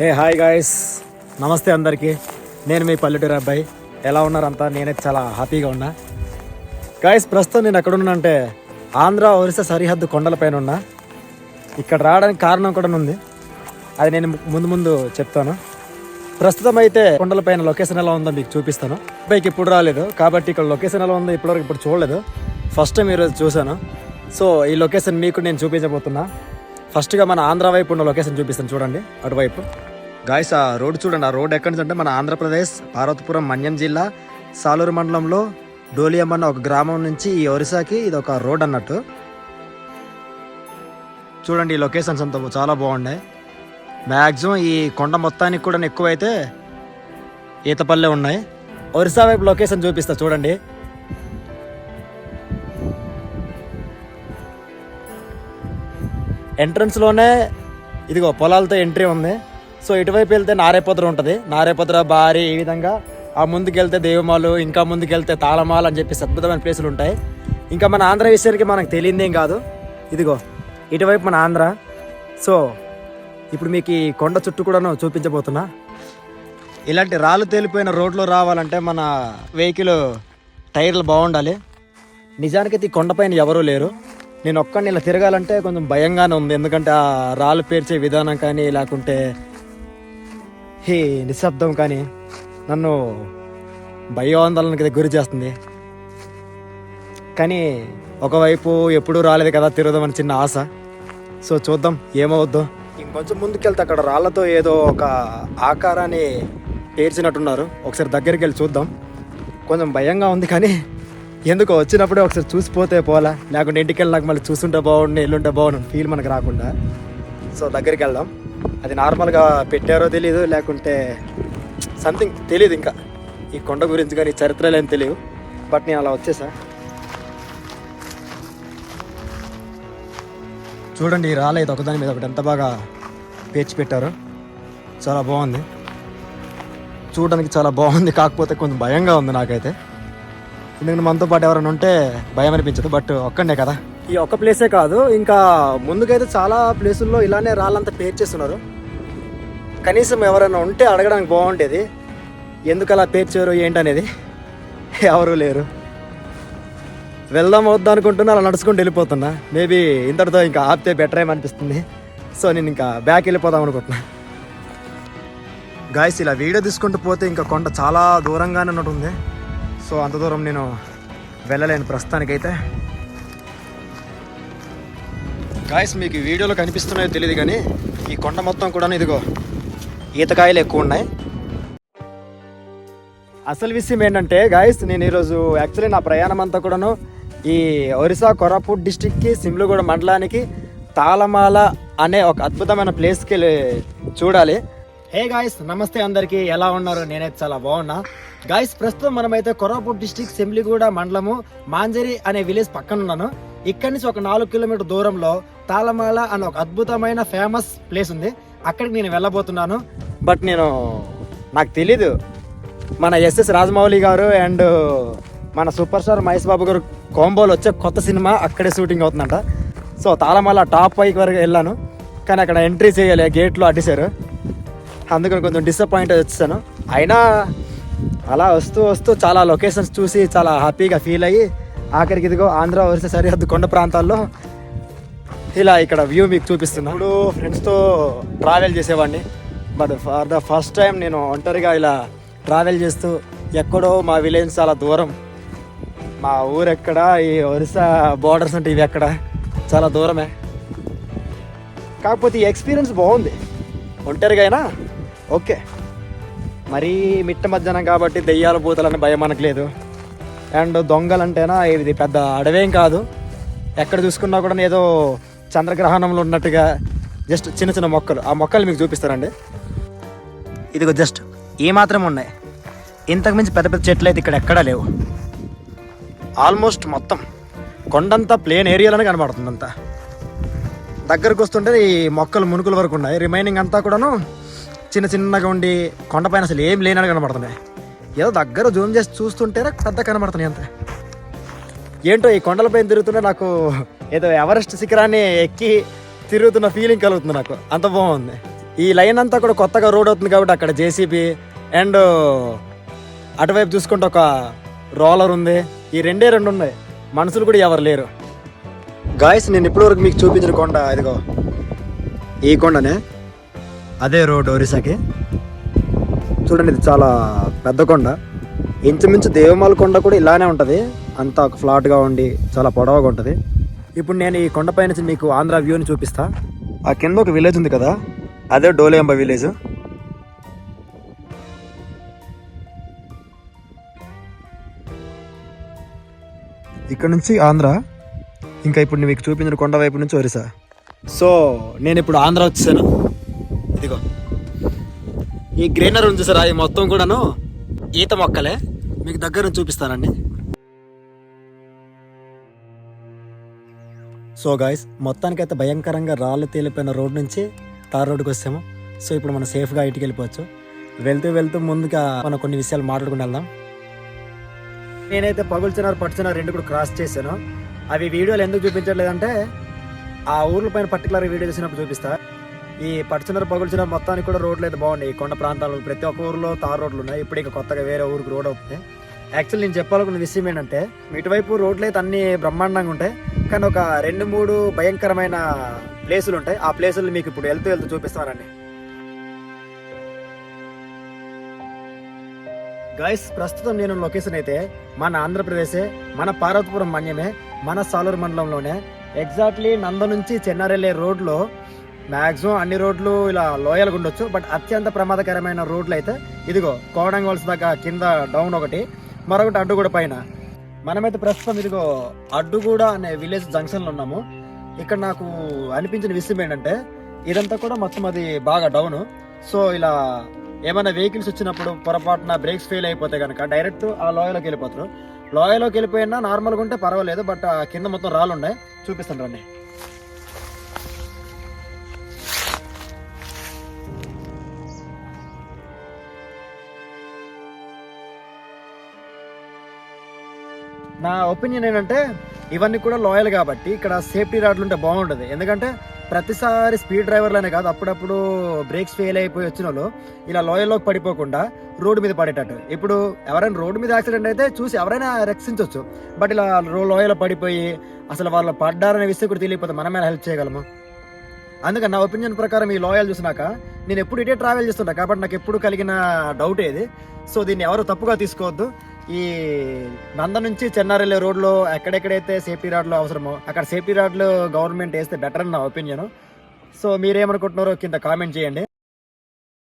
Hey hi guys నమస్తే అందరికీ. నేను మీ పల్లెటూరు అబ్బాయి. ఎలా ఉన్నారంతా? నేనైతే చాలా హ్యాపీగా ఉన్నా. గాయస్ ప్రస్తుతం నేను ఎక్కడున్నానంటే ఆంధ్ర ఒరిస్సా సరిహద్దు కొండలపైన ఉన్నా. ఇక్కడ రావడానికి కారణం కూడా ఉంది. అది నేను ముందు ముందు చెప్తాను. ప్రస్తుతం అయితే కొండలపైన లొకేషన్ ఎలా ఉందో మీకు చూపిస్తాను. పైకి ఇప్పుడు రాలేదు. కాబట్టి ఇక్కడ లొకేషన్ ఎలా ఉందో ఇప్పటివరకు ఇప్పుడు చూడలేదు. ఫస్ట్ టైం ఈరోజు చూశాను. సో ఈ లొకేషన్ మీకు నేను చూపించబోతున్నా. ఫస్ట్గా మన ఆంధ్ర వైపు ఉన్న లొకేషన్ చూపిస్తాను. చూడండి. అటువైపు. గాయస్ ఆ రోడ్ చూడండి. ఆ రోడ్ ఎక్కడి నుంచి అంటే మన ఆంధ్రప్రదేశ్ పార్వతీపురం మన్యం జిల్లా సాలూరు మండలంలో డోలియం అన్న ఒక గ్రామం నుంచి ఈ ఒరిస్సాకి ఇది ఒక రోడ్ అన్నట్టు. చూడండి ఈ లొకేషన్స్ అంతా చాలా బాగున్నాయి. మ్యాక్సిమం ఈ కొండ మొత్తానికి కూడా ఎక్కువైతే ఈతపల్లె ఉన్నాయి. ఒరిస్సా వైపు లొకేషన్ చూపిస్తా చూడండి. ఎంట్రన్స్లోనే ఇదిగో పొలాలతో ఎంట్రీ ఉంది. సో ఇటువైపు వెళ్తే నారేపత్ర ఉంటుంది. నారేపత్ర బారి ఈ విధంగా ఆ ముందుకెళ్తే దేవమాలు ఇంకా ముందుకెళ్తే తాళమాల తాళమాలు అని చెప్పి అద్భుతమైన ప్లేసులు ఉంటాయి. ఇంకా మన ఆంధ్ర విషయానికి మనకు తెలియందేం కాదు. ఇదిగో ఇటువైపు మన ఆంధ్ర. సో ఇప్పుడు మీకు ఈ కొండ చుట్టూ కూడాను చూపించబోతున్నా. ఇలాంటి రాళ్ళు తేలిపోయిన రోడ్లో రావాలంటే మన వెహికల్ టైర్లు బాగుండాలి. నిజానికి ఈ కొండపైన ఎవరూ లేరు. నేను ఒక్కడిని ఇలా తిరగాలంటే కొంచెం భయంగానే ఉంది. ఎందుకంటే ఆ రాళ్ళు పేర్చే విధానం కానీ లేకుంటే హే నిశ్శబ్దం కానీ నన్ను భయోందోళనకి గురి చేస్తుంది. కానీ ఒకవైపు ఎప్పుడూ రాలేదు కదా తిరుగుదామని చిన్న ఆశ. సో చూద్దాం ఏమవుద్దో. ఇంకొంచెం ముందుకెళ్తే అక్కడ రాళ్ళతో ఏదో ఒక ఆకారాన్ని పేర్చినట్టున్నారు. ఒకసారి దగ్గరికి వెళ్ళి చూద్దాం. కొంచెం భయంగా ఉంది కానీ ఎందుకో వచ్చినప్పుడే ఒకసారి చూసిపోతే పోలా. లేకుంటే ఇంటికి వెళ్ళినాక మళ్ళీ చూస్తుంటే బాగుండు ఎల్లుంటే బాగుండు ఫీల్ మనకు రాకుండా. సో దగ్గరికి వెళ్దాం అది నార్మల్గా పెట్టారో తెలియదు లేకుంటే సంథింగ్ తెలియదు ఇంకా. ఈ కొండ గురించి కానీ చరిత్రలు ఏం తెలియదు బట్ నేను అలా వచ్చేసా. చూడండి ఈ ఒకదాని మీద ఒకటి ఎంత బాగా పేర్చి పెట్టారు. చాలా బాగుంది. చూడడానికి చాలా బాగుంది కాకపోతే కొంచెం భయంగా ఉంది నాకైతే. ఎందుకంటే మనతో పాటు ఎవరైనా ఉంటే భయం అనిపించదు బట్ ఒక్కడే కదా. ఈ ఒక్క ప్లేసే కాదు ఇంకా ముందుకైతే చాలా ప్లేసుల్లో ఇలానే రాళ్ళంతా పేర్చేస్తున్నారు కనీసం ఎవరైనా ఉంటే అడగడానికి బాగుండేది. ఎందుకు అలా పేర్చారు ఏంటనేది? ఎవరు లేరు. వెళ్దాం వద్దాం అనుకుంటున్నా అలా నడుచుకుంటూ వెళ్ళిపోతున్నా. మేబీ ఇంతటితో ఇంకా ఆపితే బెటర్ ఏమనిపిస్తుంది సో నేను ఇంకా బ్యాక్ వెళ్ళిపోదాం అనుకుంటున్నా. గాయస్ ఇలా వీడియో తీసుకుంటూ పోతే ఇంకా కొండ చాలా దూరంగానే ఉన్నట్టుంది. సో అంత దూరం నేను వెళ్ళలేను ప్రస్తుతానికైతే. గాయస్ మీకు వీడియోలో కనిపిస్తున్నాయో తెలియదు కానీ ఈ కొండ మొత్తం కూడా ఇదిగో ఈతకాయలు ఎక్కువ ఉన్నాయి. అసలు విషయం ఏంటంటే గాయస్ నేను ఈరోజు యాక్చువల్లీ నా ప్రయాణం అంతా కూడాను ఈ ఒరిస్సా కొరాపూట్ డిస్టిక్కి సిమ్లుగూడ మండలానికి తాళమాల అనే ఒక అద్భుతమైన ప్లేస్కి వెళ్ళి చూడాలి. హే గాయస్ నమస్తే అందరికీ. ఎలా ఉన్నారు? నేనైతే చాలా బాగున్నా. గాయస్ ప్రస్తుతం మనమైతే కొరాపూట్ డిస్టిక్ సెంబ్లిగూడ మండలము మాంజరి అనే విలేజ్ పక్కన ఉన్నాను ఇక్కడి నుంచి ఒక నాలుగు కిలోమీటర్ దూరంలో తాళమాల అనే ఒక అద్భుతమైన ఫేమస్ ప్లేస్ ఉంది. అక్కడికి నేను వెళ్ళబోతున్నాను. బట్ నేను నాకు తెలీదు. మన ఎస్ఎస్ రాజమౌళి గారు అండ్ మన సూపర్ స్టార్ మహేష్ బాబు గారు కాంబోలో వచ్చే కొత్త సినిమా అక్కడే షూటింగ్ అవుతుందంట. సో తాళమాల టాప్ పైకి వరకు వెళ్ళాను. కానీ అక్కడ ఎంట్రీ చేయాలి గేట్లో అడ్డేశారు. అందుకని కొంచెం డిసప్పాయింట్ వచ్చాను అయినా అలా వస్తూ వస్తూ చాలా లొకేషన్స్ చూసి చాలా హ్యాపీగా ఫీల్ అయ్యి ఆఖరికి ఇదిగో ఆంధ్ర వరుస సరిహద్దు కొండ ప్రాంతాల్లో ఇలా ఇక్కడ వ్యూ మీకు చూపిస్తున్నా. ఇప్పుడు ఫ్రెండ్స్తో ట్రావెల్ చేసేవాడిని. But for the first time నేను ఒంటరిగా ఇలా ట్రావెల్ చేస్తూ ఎక్కడో మా విలేజ్ చాలా దూరం. మా ఊరు ఎక్కడ? ఈ ఒరిస్సా బోర్డర్స్ అంటే ఇవి ఎక్కడ? చాలా దూరమే. కాకపోతే ఈ ఎక్స్పీరియన్స్ బాగుంది. ఒంటరిగా అయినా ఓకే. మరీ మిట్ట మధ్యాహ్నం కాబట్టి దెయ్యాల పూతలని భయం మనకు లేదు. అండ్ దొంగలంటేనా ఇది పెద్ద అడవేం కాదు. ఎక్కడ చూసుకున్నా కూడా ఏదో చంద్రగ్రహణంలో ఉన్నట్టుగా జస్ట్ చిన్న చిన్న మొక్కలు. ఆ మొక్కలు మీకు చూపిస్తారండి ఇదిగో జస్ట్ ఏ మాత్రం ఉన్నాయి. ఇంతకు మించి పెద్ద పెద్ద చెట్లు అయితే ఇక్కడ ఎక్కడా లేవు. ఆల్మోస్ట్ మొత్తం కొండంతా ప్లేన్ ఏరియాలోనే కనబడుతుంది అంతా. దగ్గరకు వస్తుంటే ఈ మొక్కలు మునుకుల వరకు ఉన్నాయి. రిమైనింగ్ అంతా కూడాను చిన్న చిన్నగా ఉండి కొండపైన అసలు ఏం లేనని కనబడుతున్నాయి. ఏదో దగ్గర జూమ్ చేసి చూస్తుంటేనే పెద్ద కనబడుతున్నాయి అంతే. ఏంటో ఈ కొండలపైన తిరుగుతుంటే నాకు ఏదో ఎవరెస్ట్ శిఖరాన్ని ఎక్కి తిరుగుతున్న ఫీలింగ్ కలుగుతుంది నాకు. అంత బాగుంది. ఈ లైన్ అంతా కూడా కొత్తగా రోడ్ అవుతుంది కాబట్టి అక్కడ జేసీబీ అండ్ అటువైపు చూసుకుంటే ఒక రోలర్ ఉంది. ఈ రెండే రెండు ఉన్నాయి. మనుషులు కూడా ఎవరు లేరు. గాయస్ నేను ఇప్పటివరకు మీకు చూపించిన కొండ ఇదిగో. ఈ కొండనే? అదే రోడ్ ఒరిస్సాకి. చూడండి ఇది చాలా పెద్ద కొండ. ఇంచుమించు దేవమాల కొండ కూడా ఇలానే ఉంటుంది. అంతా ఒక ఫ్లాట్గా ఉండి చాలా పొడవుగా ఉంటుంది. ఇప్పుడు నేను ఈ కొండపై నుంచి మీకు ఆంధ్ర వ్యూని చూపిస్తా. ఆ కింద ఒక విలేజ్ ఉంది కదా అదే డోలేంబ విలేజ్ ఇక్కడ నుంచి ఆంధ్ర ఇంకా ఇప్పుడు నేను మీకు చూపించిన కొండ వైపు నుంచి ఒరిసా సో నేను ఇప్పుడు ఆంధ్ర వచ్చాను ఇదిగో. ఈ గ్రీనర్ ఉంది సార్ ఈ మొత్తం కూడాను ఈత మొక్కలే. మీకు దగ్గర నుంచి చూపిస్తానండి. సో గాయస్ మొత్తానికైతే భయంకరంగా రాళ్ళు తేలిపోయిన రోడ్ నుంచి తార్ రోడ్డుకి వచ్చాము. సో ఇప్పుడు మనం సేఫ్గా ఇంటికి వెళ్ళిపోవచ్చు. వెళ్తూ వెళ్తూ ముందుగా మనం కొన్ని విషయాలు మాట్లాడుకుని వెళ్దాం. నేనైతే పగుల్చినారు పట్టుచినారు రెండు కూడా క్రాస్ చేశాను. అవి వీడియోలు ఎందుకు చూపించట్లేదంటే ఆ ఊర్ల పైన పర్టికులర్ వీడియో చేసినప్పుడు చూపిస్తా. ఈ పట్టుచినారు పగుల్చిన మొత్తానికి కూడా రోడ్లు అయితే బాగున్నాయి. ఈ కొండ ప్రాంతాలు ప్రతి ఒక్క ఊరిలో తారు రోడ్లు ఉన్నాయి. ఇప్పుడు ఇక కొత్తగా వేరే ఊరికి రోడ్ అవుతుంది. యాక్చువల్లీ నేను చెప్పాలనుకున్న విషయం ఏంటంటే ఇటువైపు రోడ్లు అయితే అన్ని బ్రహ్మాండంగా ఉంటాయి. కానీ ఒక రెండు మూడు భయంకరమైన ప్లేసులు ఉంటాయి. ఆ ప్లేసులు మీకు ఇప్పుడు వెళ్తూ వెళ్తూ చూపిస్తానండి గైస్ ప్రస్తుతం నేను లొకేషన్ అయితే మన ఆంధ్రప్రదేశే మన పార్వతీపురం మన్యమే మన సాలూరు మండలంలోనే. ఎగ్జాక్ట్లీ నంద నుంచి చెన్నారెల్లే రోడ్లో మ్యాక్సిమం అన్ని రోడ్లు ఇలా లోయలుగా ఉండొచ్చు బట్ అత్యంత ప్రమాదకరమైన రోడ్లు అయితే ఇదిగో కోడంగోల్స్ దాకా కింద డౌన్ ఒకటి మరొకటి అడ్డుగూడ పైన. మనమైతే ప్రస్తుతం ఇదిగో అడ్డుగూడ అనే విలేజ్ జంక్షన్లో ఉన్నాము. ఇక్కడ నాకు అనిపించిన విషయం ఏంటంటే ఇదంతా కూడా మొత్తం అది బాగా డౌన్ సో ఇలా ఏమైనా వెహికల్స్ వచ్చినప్పుడు పొరపాటున బ్రేక్స్ ఫెయిల్ అయిపోతే కనుక డైరెక్ట్ ఆ లోయలోకి వెళ్ళిపోతారు. లోయలోకి వెళ్ళిపోయినా నార్మల్గా ఉంటే పర్వాలేదు బట్ కింద మొత్తం రాళ్ళు ఉన్నాయి. చూపిస్తాను రండి. నా ఒపీనియన్ ఏంటంటే ఇవన్నీ కూడా లాయల్ కాబట్టి ఇక్కడ సేఫ్టీ రాడ్లు ఉంటే బాగుంటుంది. ఎందుకంటే ప్రతిసారి స్పీడ్ డ్రైవర్లనే కాదు అప్పుడప్పుడు బ్రేక్స్ ఫెయిల్ అయిపోయి వచ్చిన వాళ్ళు ఇలా లోయల్లోకి పడిపోకుండా రోడ్డు మీద పడేటట్టు. ఇప్పుడు ఎవరైనా రోడ్డు మీద యాక్సిడెంట్ అయితే చూసి ఎవరైనా రక్షించవచ్చు బట్ ఇలా లోయలో పడిపోయి అసలు వాళ్ళు పడ్డారనే విషయం కూడా తెలియకపోతే మనమే హెల్ప్ చేయగలము? అందుకని నా ఒపీనియన్ ప్రకారం ఈ లోయల్ చూసినాక నేను ఎప్పుడు ఇటే ట్రావెల్ చేస్తుంటా. కాబట్టి నాకు ఎప్పుడు కలిగిన డౌట్ ఏది. సో దీన్ని ఎవరు తప్పుగా తీసుకోవద్దు. ఈ నంద నుంచి చెన్నారెల్లి రోడ్లో ఎక్కడెక్కడైతే సేఫ్టీ రాడ్లు అవసరమో అక్కడ సేఫ్టీ రాడ్లు గవర్నమెంట్ వేస్తే బెటర్ అని నా ఒపీనియన్. సో మీరేమనుకుంటున్నారో కింద కామెంట్ చేయండి.